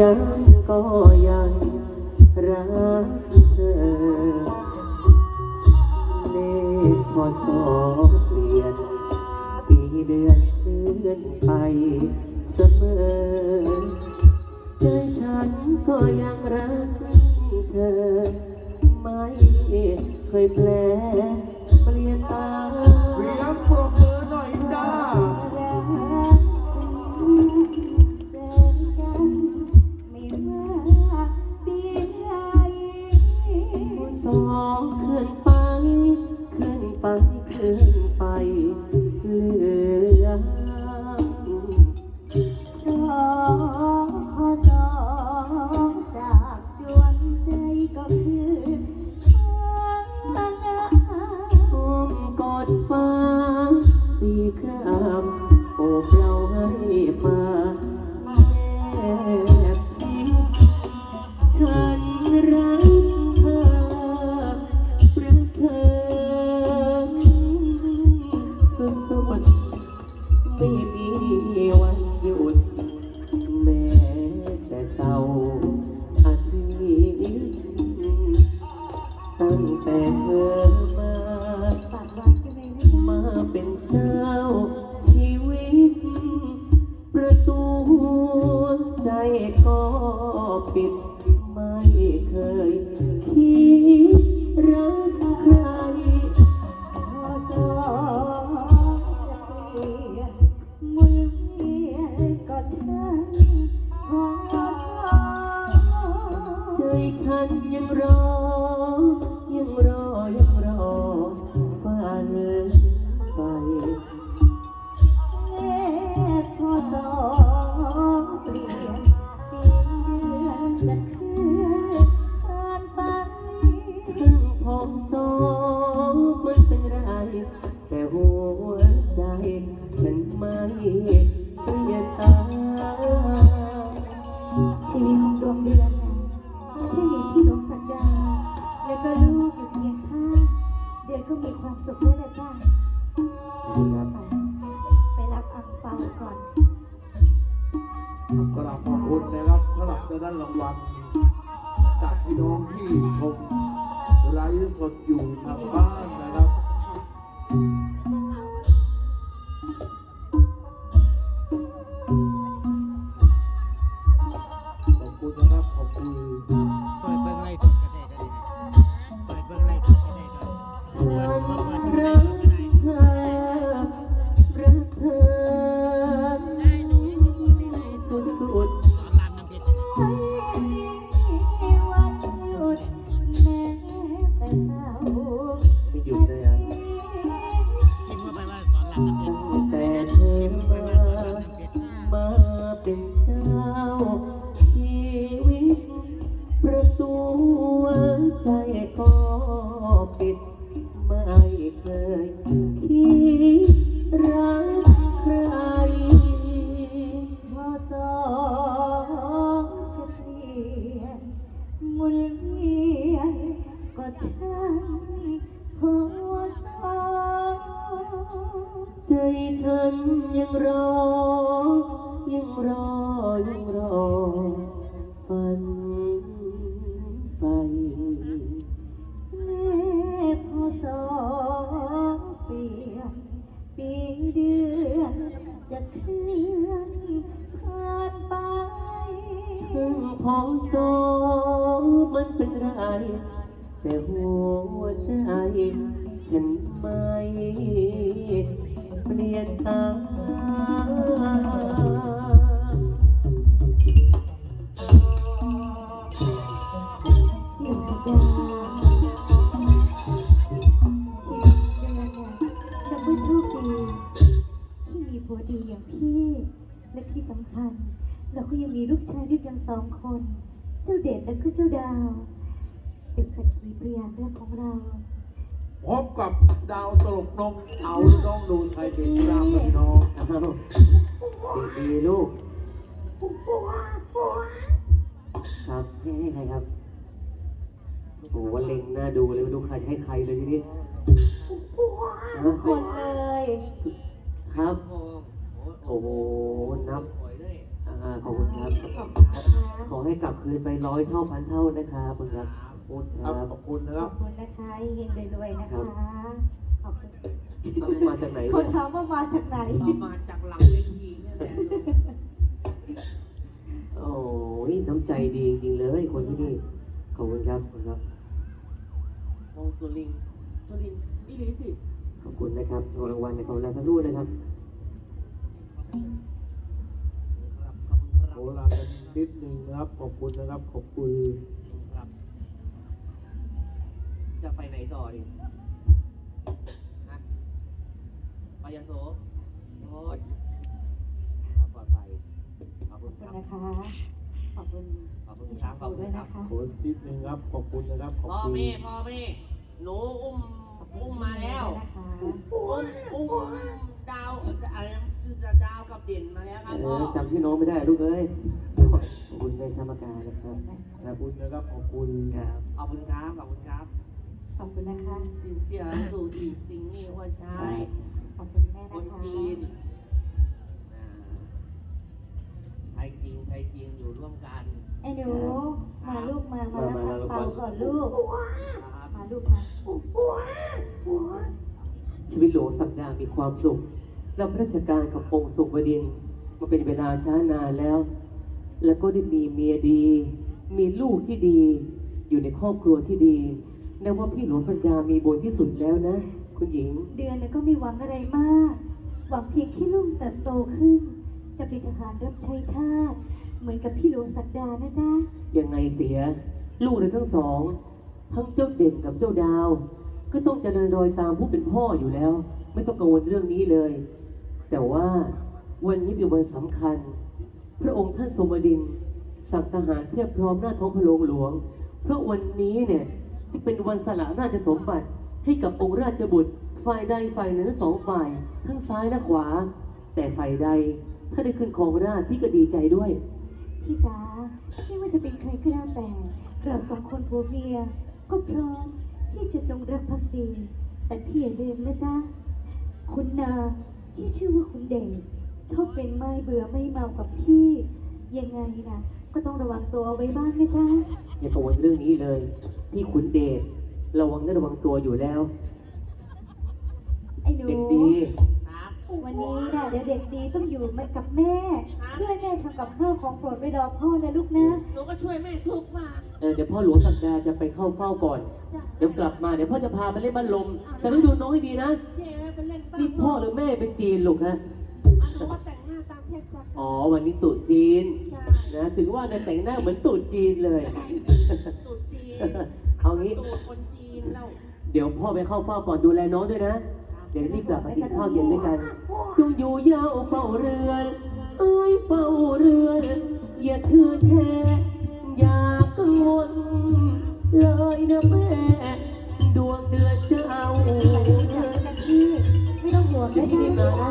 ยังก็ยังรักเธอเลขพอสอเปลี่ยน ปีเดือนเคลื่อนไปเสมอใจฉันก็ยังรักเธอ ไม่เคยแปลเปลี่ยนตา แต่เธอมามาเป็นเจ้า ปิดไม่เคยคิดรักใครพอสองจะเปลี่ยนหมุนเวียนก็ช่างพอสองใจฉันยังรอยังรอ ของสองมันเป็นไร แต่หัวใจฉันไม่เปลี่ยนตา เราก็ยังมีลูกชายด้วยกันสองคน เจ้าเด่นและก็เจ้าดาว เป็นสักขีพยานเรื่องของเรา พบกับดาวตลกน้องเอาน้องดูไทยเป็นรามเป็นน้องอ้าวดีๆลูกครับให้ให้ใครครับโอ้โหเล็งหน้าดูเลยไม่รู้ใครจะให้ใครเลยทีนี้ทุกคนเลย ครับ โอ้โหนับ อ่าขอบคุณครับ ขอบคุณครับอให้กลับคืนไปร้อยเท่าพันเท่านะครับคุณครับ ขอบคุณครับขอบคุณนะขคอรับบคุณนะคะเฮงรวยๆนะคะขอบคุณเอามาจากไหนเขาเนี่ยถามว่ามาจากไหนเอามาจากหลังเวทีเนี่ยแหละโอ้ยน้ำใจดีจริงๆเลยคนที่นี่ ขอบคุณครับขอบคุณครับ วงสุรินทร์สุรินทร์อีหลีสิขอบคุณนะครับของรางวัลในของเราสักครู่นะครับครับ ขอบคุณครับโหลากันนิดนึงนะครับ ขอบคุณนะครับ ขอบคุณครับ จะไปไหนต่อดิฮะไปยโสโอ้ยครับปลอดภัยขอบขคุอบณคุคณรับนะคะ ขอบคุณขอบคุณพี่ครัชาบวขอบคุด้วณยครันะบคะขอนิดนึงครับ ขอบคุณนะครับ ขอบพ่อคุณแม่พ่อแม่หนูอุ้ม อุ้มมาแล้ว นะคะ อุ้มอุ้มดาวอะไรนะ ชื่อดาวกับเด่นมาแล้วครับเอพ่ออจำชื่อน้องไม่ได้ลูกเอ้ยขอบคุณเป็นธรรมการนะครับคขรัอบบคุณนะครับขอบคุณครับขอบคุณครับขอบคุณครับขอบคุณนะคะ สินเสียสู่อีสิงห์นี่ว่าใช่ขอบคุณแม่คนะนคะจีนอ่าไทยจีนไทยจีนอยู่ร่วมกันไอ้หนูมาลูกมา มาแล้วค่ะเป่าก่อนลูกครับมาลูกมาชีวิตหลวงสักดามีความสุข รับราชการกับองค์สุบดินทร์มาเป็นเวลาช้านานแล้ว แล้วก็ได้มีเมียดี มีลูกที่ดี อยู่ในครอบครัวที่ดีนับว่าพี่หลวงสักดามีบุญที่สุดแล้วนะ คุณหญิง เดือนน่ะก็ไม่หวังอะไรมาก หวังเพียงแค่ลูกเติบโตขึ้น จะเป็นทหารรับใช้ชาติ เหมือนกับพี่หลวงศักดานะจ๊ะยังไงเสีย ลูกเราทั้งสอง ทั้งเจ้าเด่นกับเจ้าดาว ก็ต้องเจริญรอยตามผู้เป็นพ่ออยู่แล้ว ไม่ต้องกังวลเรื่องนี้เลย แต่ว่าวันนี้เป็นวันสำคัญ พระองค์ท่านสมดินสั่งทหารเพียบพร้อมหน้าท้องพระโรงหลวง เพราะวันนี้เนี่ยจะเป็นวันสละราชสมบัติให้กับองค์ราชบุตร ฝ่ายใดฝ่ายหนึ่งทั้งสองฝ่าย ทั้งซ้ายและขวา แต่ฝ่ายใดถ้าได้ขึ้นครองราชย์พี่ก็ดีใจด้วย พี่จ๋าไม่ว่าจะเป็นใครก็แล้วแต่เราสองคนผัวเมีย ก็พร้อมที่จะจงรักภักดี แต่พี่อย่าลืมนะจ๊ะคุณนา ที่ชื่อว่าคุณเดชชอบเป็นไม่เบื่อไม่เมากับพี่ ยังไงนะก็ต้องระวังตัวเอาไว้บ้างนะจ๊ะอย่ากังวลเรื่องนี้เลยพี่ขุนเดชระวังเนื้อระวังตัวอยู่แล้ว ไอ้หนูเด็กดี ครับวันนี้นะเดี๋ยวเด็กดีต้องอยู่กับแม่ ช่วยแม่ทำกับข้าวของโปรดไว้รอพ่อนะลูกนะหนูก็ช่วยแม่ทุกมากเออเดี๋ยวพ่อหลวงสักดาจะไปเข้าเฝ้าก่อน จ้ะเดี๋ยวกลับมาเดี๋ยวพ่อจะพาไปเล่นบ้านลม แต่ต้องดูน้องให้ดีนะ เจ๊ไปเล่ นบ้านนี่พ่อหรือแม่เป็นจีนลูกฮะอะหนูก็แต่งหน้าตามเทศกาลอ๋อวันนี้ตรุษจีนใช่นะ ถึงว่าในแต่งหน้าเหมือนตรุษจีนเลยตูดจีนเอางี้ ตูดคนจีนแล้วเดี๋ยวพ่อไปเข้าเฝ้าก่อนดูแลน้องด้วยนะ เดี๋ยวรีบกลับมากินข้าวเย็นด้วยกันจงอยู่ยาวเฝ้าเรือนเอ้ยเฝ้าเรือน อย่าถือแท้อย่ากังวลเลยนะแม่ ดวงเดือนเจ้า นะกดีจ๊ะมานะ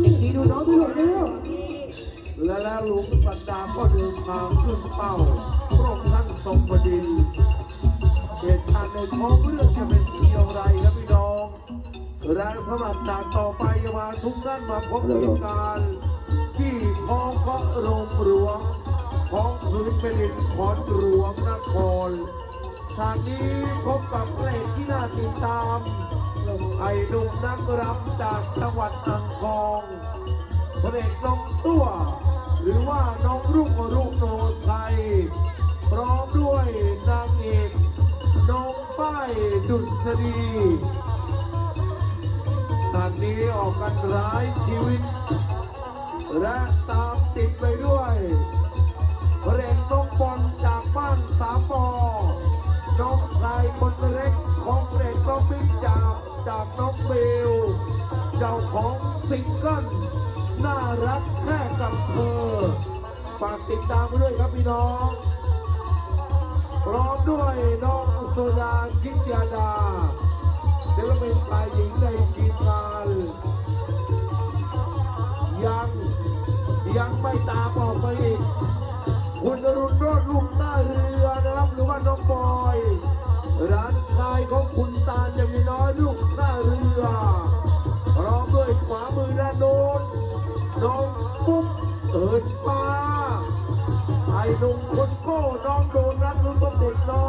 เด็กดีดูน้องด้วยลูกเร็วและแล้วหลวงสันดาก็เดินทางขึ้นเป้าพระองค์ท่านทรงบดินทร์เหตุการณ์ในท้องเรื่องจะเป็นเพียงไรครับพี่น้องและสำหรับจากต่อไปมาทุกท่านมาพบเหตุการณ์ที่ท้องพระโรงหลวงของพื้นแผ่นดินขอนหลวงนครฉากนี้พบกับเพระเอกที่น่าติดตาม ไอ้หนุ่มนักรำจากจังหวัดอ่างทองพระเอกน้องตัว หรือว่าน้องรุ่งรุ่งโนไทยพร้อมด้วยนางเอกน้องป้ายดุษฎีตอนนี้ออกกันร้ายชีวิต และตามติดไปด้วยพระเอกน้องบอลจากบ้านสามปอน้องชายคนเล็กของพระเอกน้องบิ๊กจาก จากน้องเบล เจ้าของซิงเกิลน่ารักแค่กับเธอ ฝากติดตามไปด้วยครับพี่น้อง พร้อมด้วยน้องโซดาคิจยาดาศิลปินชายหญิงในทีมงานยัง ยังไม่ตามออ ต้นเด็กน้อ